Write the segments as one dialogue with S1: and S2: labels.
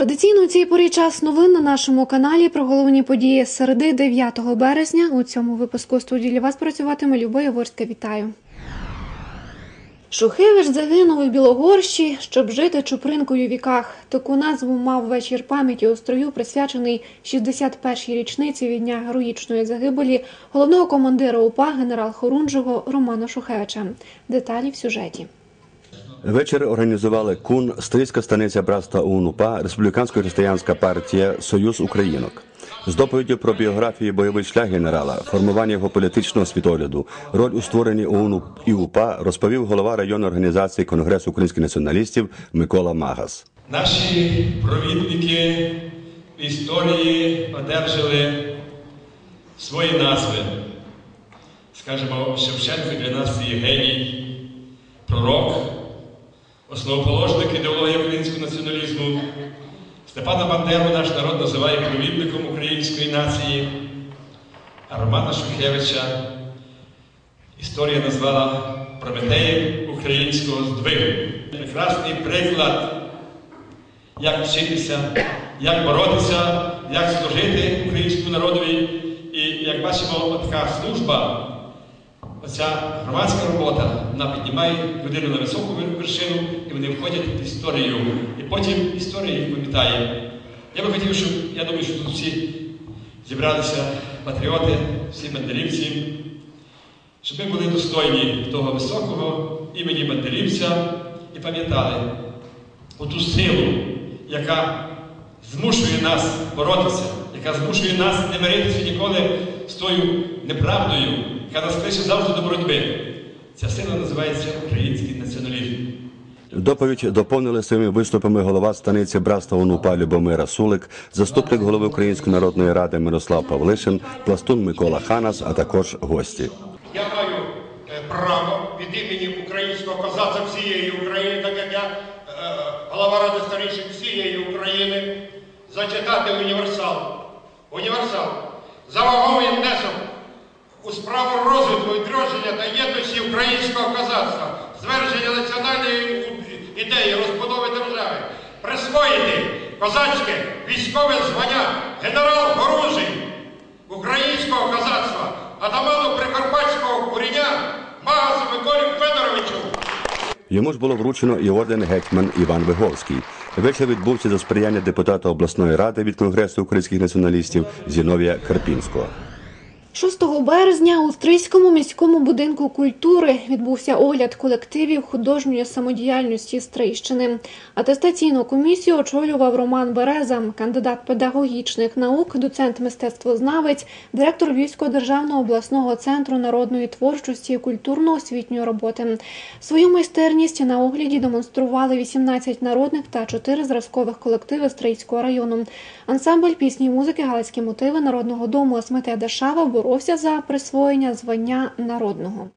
S1: Традиційно у цій порі час новин на нашому каналі про головні події середи 9 березня. У цьому випуску студії для вас працюватиме Люба Яворська. Вітаю. Шухевич загинув у Білогорщі, щоб жити чупринкою віках. Таку назву мав вечір пам'яті у строю, присвячений 61-й річниці від дня героїчної загибелі головного командира УПА генерал Хорунжого Романа Шухевича. Деталі в сюжеті.
S2: Вечір організували КУН, Стрийська станиця братства УНУПА, Республікансько-християнська партія Союз Українок. З доповіддю про біографію бойовий шлях генерала, формування його політичного світогляду, роль у створенні ОУН і УПА розповів голова районної організації Конгресу українських націоналістів Микола Магас.
S3: Наші провідники в історії одержали свої назви. Скажімо, Шевченко для нас є геній, пророк, основоположник ідеології українського націоналізму. Степана Бандеру наш народ називає провідником української нації, а Романа Шухевича історія назвала Прометеєм українського здвигу. Прекрасний приклад як вчитися, як боротися, як служити українському народові. І як бачимо, така служба, оця громадська робота, вона піднімає людину на високу вершину, і вони входять в історію. І потім історія їх пам'ятає. Я би хотів, щоб я думаю, що тут всі зібралися патріоти, всі бандерівці, щоб ми були достойні того високого імені бандерівця і пам'ятали оту силу, яка змушує нас боротися, яка змушує нас не миритися ніколи з тою неправдою, яка нас кличе завжди до боротьби. Ця сила називається український націоналізм.
S2: Доповідь доповнили своїми виступами голова станиці братства УНУПА Любомира Сулик, заступник голови Української народної ради Мирослав Павлишин, пластун Микола Ханас, а також гості.
S4: Я маю е, право від імені українського козаця всієї України, так як я е, голова Ради старіших всієї України, зачитати універсал. Універсал. За ваговий внесок у справу розвитку, відродження та єдності українського козацтва, звершення національної ідеї розбудови держави, присвоїти козацьке військове звання генерал Горужий українського козацтва, атаману Прикарпатського куріння Магасу Миколі Федоровичу.
S2: Йому ж було вручено і орден гетьман Іван Виговський. Вечір відбувся за сприяння депутата обласної ради від Конгресу українських націоналістів Зіновія Карпінського.
S1: 6 березня у Стрийському міському будинку культури відбувся огляд колективів художньої самодіяльності Стрийщини. Атестаційну комісію очолював Роман Береза, кандидат педагогічних наук, доцент мистецтвознавець, директор Львівського державного обласного центру народної творчості і культурно-освітньої роботи. Свою майстерність на огляді демонстрували 18 народних та 4 зразкових колективи Стрийського району. Ансамбль пісні й музики Галицькі мотиви народного дому Смете Дашава боровся за присвоєння звання народного.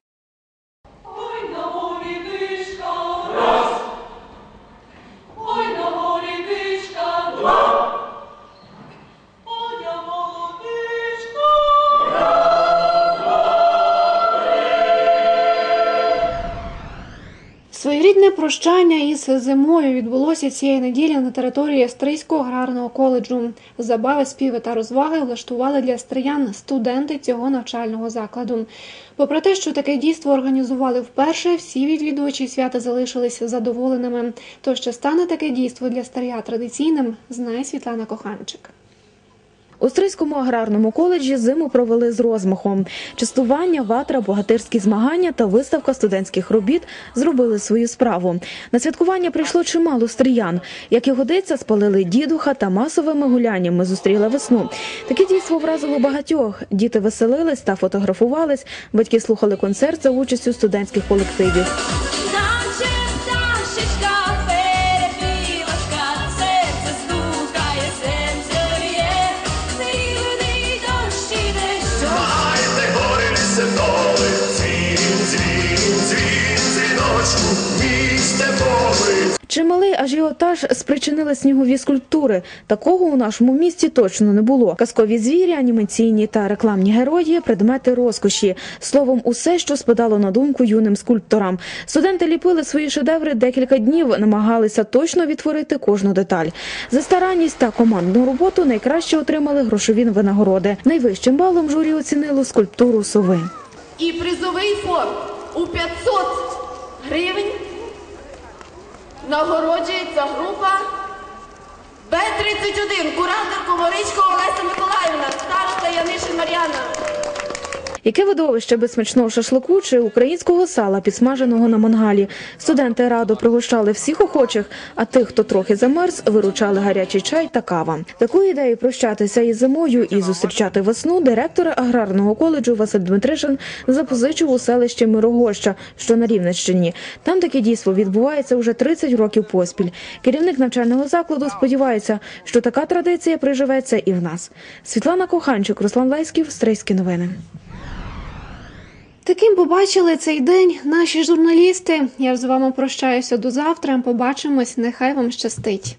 S1: Своєрідне прощання із зимою відбулося цієї неділі на території Стрийського аграрного коледжу. Забави, співи та розваги влаштували для стриян студенти цього навчального закладу. Попри те, що таке дійство організували вперше, всі відвідувачі свята залишилися задоволеними. То ще стане таке дійство для старя традиційним, знає Світлана Коханчик.
S5: У Стрийському аграрному коледжі зиму провели з розмахом. Частування, ватра, богатирські змагання та виставка студентських робіт зробили свою справу. На святкування прийшло чимало стріян. Як і годиться, спалили дідуха та масовими гуляннями зустріли весну. Таке дійство вразило багатьох. Діти веселились та фотографувались. Батьки слухали концерт за участю студентських колективів. Чималий ажіотаж спричинили снігові скульптури. Такого у нашому місті точно не було. Казкові звірі, анімаційні та рекламні герої, предмети розкоші. Словом, усе, що спадало на думку юним скульпторам. Студенти ліпили свої шедеври декілька днів, намагалися точно відтворити кожну деталь. За старанність та командну роботу найкраще отримали грошові винагороди. Найвищим балом журі оцінило скульптуру сови.
S6: І призовий фонд у 500 гривень нагороджується група Б-31, куратор Комаричко Олеся Миколаївна, староста Янишин Мар'яна.
S5: Яке видовище без смачного шашлику чи українського сала, підсмаженого на мангалі. Студенти радо пригощали всіх охочих, а тих, хто трохи замерз, виручали гарячий чай та кава. Таку ідею прощатися із зимою і зустрічати весну директор аграрного коледжу Василь Дмитришин запозичив у селищі Мирогоща, що на Рівненщині. Там таке дійство відбувається уже 30 років поспіль. Керівник навчального закладу сподівається, що така традиція приживеться і в нас. Світлана Коханчик, Руслан Лайськів, Стрийські новини.
S1: Таким побачили цей день наші журналісти. Я з вами прощаюся до завтра. Побачимось. Нехай вам щастить.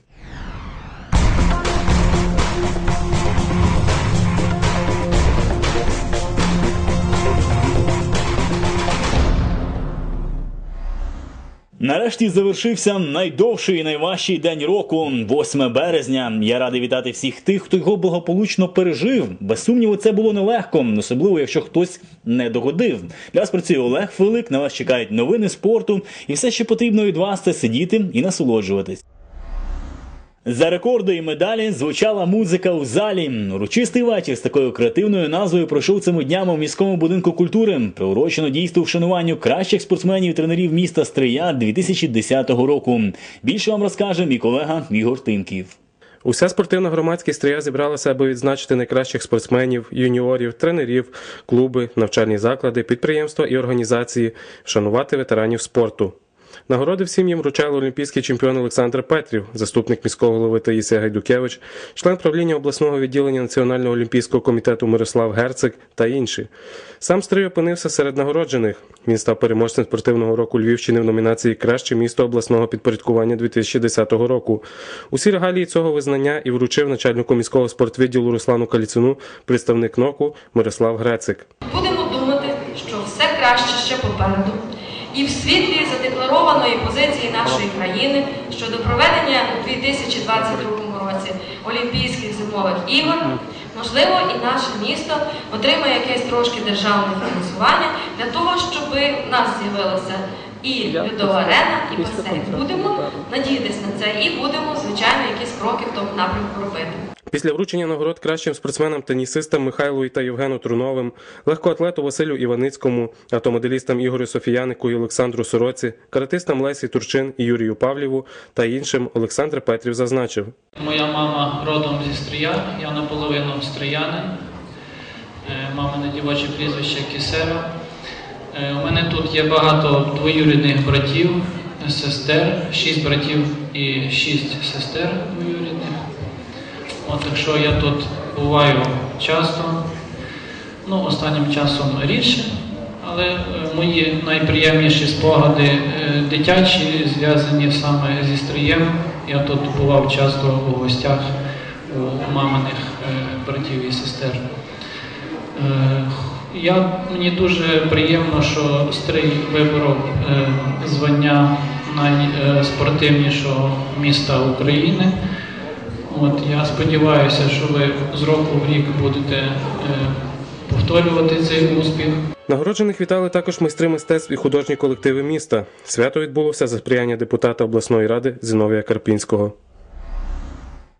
S7: Нарешті завершився найдовший і найважчий день року, 8 березня. Я радий вітати всіх тих, хто його благополучно пережив. Без сумніву, це було нелегко, особливо якщо хтось не догодив. Для вас працює Олег Филик. На вас чекають новини спорту, і все, що потрібно від вас, це сидіти і насолоджуватись. За рекорди і медалі звучала музика у залі. Урочистий вечір з такою креативною назвою пройшов цими днями в міському будинку культури. Приурочено дійство вшануванню кращих спортсменів і тренерів міста Стрия 2010 року. Більше вам розкаже мій колега Ігор Тимків.
S8: Уся спортивна громадськість стрия зібралася, аби відзначити найкращих спортсменів, юніорів, тренерів, клуби, навчальні заклади, підприємства і організації, вшанувати ветеранів спорту. Нагороди всім їм вручали олімпійський чемпіон Олександр Петрів, заступник міського голови Таїсія Гайдукевич, член правління обласного відділення Національного олімпійського комітету Мирослав Герцик та інші. Сам Стрий опинився серед нагороджених. Він став переможцем спортивного року Львівщини в номінації Краще місто обласного підпорядкування 2010 року. Усі регалії цього визнання і вручив начальнику міського спортвідділу Руслану Каліцину, представник НОКу Мирослав Грецик.
S9: Будемо думати, що все краще ще попереду. І в світлі задекларованої позиції нашої країни щодо проведення у 2022 році Олімпійських зимових ігор, можливо, і наше місто отримає якесь трошки державне фінансування для того, щоб в нас з'явилася і льодова арена, і басейн. Будемо надіятися на це і будемо, звичайно, якісь кроки в тому напрямку робити.
S8: Після вручення нагород кращим спортсменам тенісистам Михайлу та Євгену Труновим, легкоатлету Василю Іваницькому, автомоделістам Ігорю Софіянику і Олександру Сороці, каратистам Лесі Турчин і Юрію Павліву та іншим Олександр Петрів зазначив.
S10: Моя мама родом зі Стрия, я наполовину стріянин. Е, Мамине дівоче прізвище Кісера. Е, У мене тут є багато двоюрідних братів, сестер, шість братів і шість сестер. От, так що я тут буваю часто, ну, останнім часом рідше, але е, мої найприємніші спогади е, дитячі, зв'язані саме зі стрієм. Я тут бував часто у гостях у маминих е, братів і сестер. Я, мені дуже приємно, що Стрий виборов звання найспортивнішого міста України. От, я сподіваюся, що ви з року в рік будете е, повторювати цей успіх.
S8: Нагороджених вітали також майстри мистецтв і художні колективи міста. Свято відбулося за сприяння депутата обласної ради Зіновія Карпінського.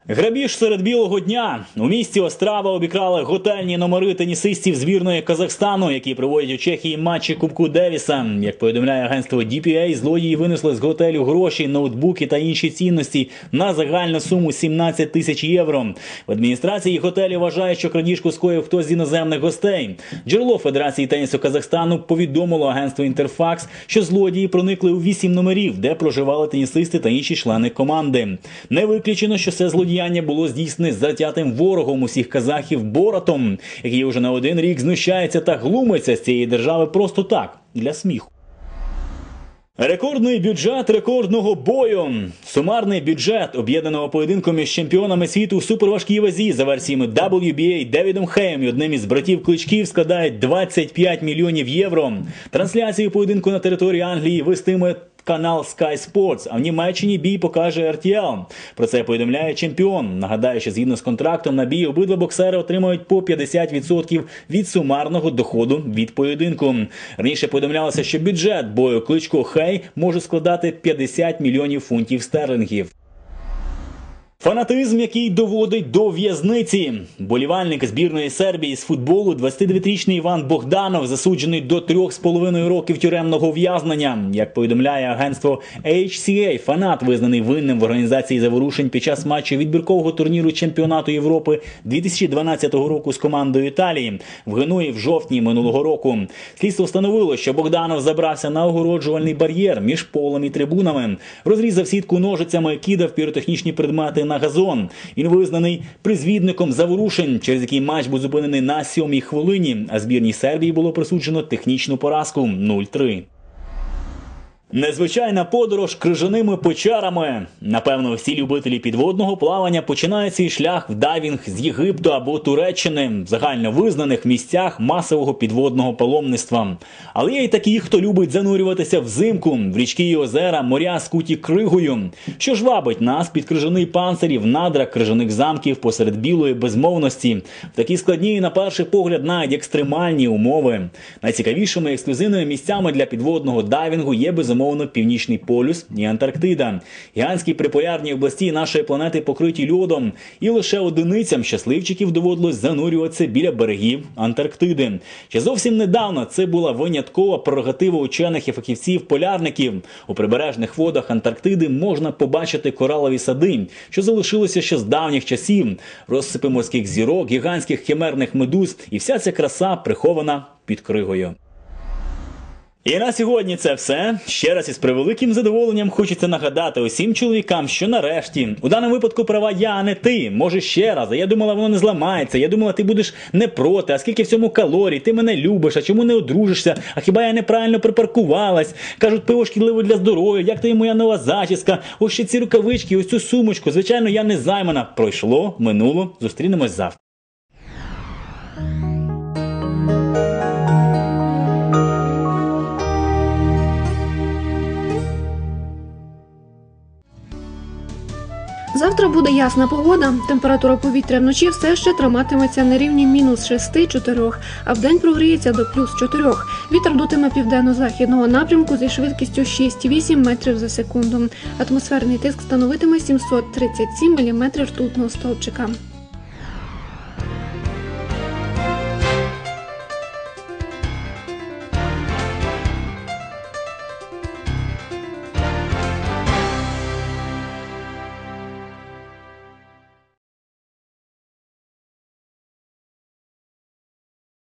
S7: Грабіж серед білого дня у місті Острава обікрали готельні номери тенісистів збірної Казахстану, які проводять у Чехії матчі Кубку Девіса. Як повідомляє агентство DPA, злодії винесли з готелю гроші, ноутбуки та інші цінності на загальну суму 17 тисяч євро. В адміністрації готелю вважають, що крадіжку скоїв хтось з іноземних гостей. Джерело Федерації тенісу Казахстану повідомило агентству Інтерфакс, що злодії проникли у вісім номерів, де проживали тенісисти та інші члени команди. Не виключено, що це злодіяння було здійснене затятим ворогом усіх казахів Боратом, який уже на один рік знущається та глумиться з цієї держави просто так для сміху. Рекордний бюджет рекордного бою. Сумарний бюджет об'єднаного поєдинку між чемпіонами світу у суперважкій вазі за версіями WBA Девідом Хеєм і одним із братів кличків складає 25 мільйонів євро. Трансляцію поєдинку на території Англії вестиме канал Sky Sports, а в Німеччині бій покаже RTL. Про це повідомляє чемпіон. Нагадаю, що згідно з контрактом на бій обидва боксери отримають по 50% від сумарного доходу від поєдинку. Раніше повідомлялося, що бюджет бою кличко Хей може складати 50 мільйонів фунтів стерлингів. Фанатизм, який доводить до в'язниці. Болівальник збірної Сербії з футболу, 29-річний Іван Богданов, засуджений до трьох з половиною років тюремного ув'язнення. Як повідомляє агентство HCA, фанат визнаний винним в організації заворушень під час матчу відбіркового турніру чемпіонату Європи 2012 року з командою Італії в Генуї в жовтні минулого року. Слідство встановило, що Богданов забрався на огороджувальний бар'єр між полем і трибунами, розрізав сітку ножицями, кидав піротехнічні предмети на газон. Він визнаний призвідником заворушень, через який матч був зупинений на сьомій хвилині, а збірній Сербії було присуджено технічну поразку 0-3. Незвичайна подорож крижаними печерами. Напевно, всі любителі підводного плавання починають свій шлях в дайвінг з Єгипту або Туреччини, загально визнаних місцях масового підводного паломництва. Але є й такі, хто любить занурюватися взимку в річки і озера, моря скуті кригою. Що ж вабить нас під крижаний панцирі в надрах крижаних замків посеред білої безмовності, в такі складні на перший погляд навіть екстремальні умови. Найцікавішими ексклюзивними місцями для підводного дайвінгу є безумовно Північний полюс і Антарктида. Гігантські приполярні області нашої планети покриті льодом, і лише одиницям щасливчиків доводилось занурюватися біля берегів Антарктиди. Ще зовсім недавно це була виняткова прерогатива учених і фахівців-полярників. У прибережних водах Антарктиди можна побачити коралові сади, що залишилося ще з давніх часів, розсипи морських зірок, гігантських химерних медуз, і вся ця краса прихована під кригою. І на сьогодні це все. Ще раз із превеликим задоволенням хочеться нагадати усім чоловікам, що нарешті у даному випадку права я, а не ти. Може ще раз. А я думала, воно не зламається. Я думала, ти будеш не проти. А скільки в цьому калорій? Ти мене любиш, а чому не одружишся? А хіба я неправильно припаркувалась? Кажуть, пиво шкідливо для здоров'я. Як то є моя нова зачіска? Ось ще ці рукавички, ось цю сумочку. Звичайно, я не займана. Пройшло, минуло. Зустрінемось завтра.
S1: Завтра буде ясна погода. Температура повітря вночі все ще триматиметься на рівні мінус 6-4, а вдень прогріється до плюс 4. Вітер дутиме південно-західного напрямку зі швидкістю 6-8 метрів за секунду. Атмосферний тиск становитиме 737 мм ртутного стовпчика.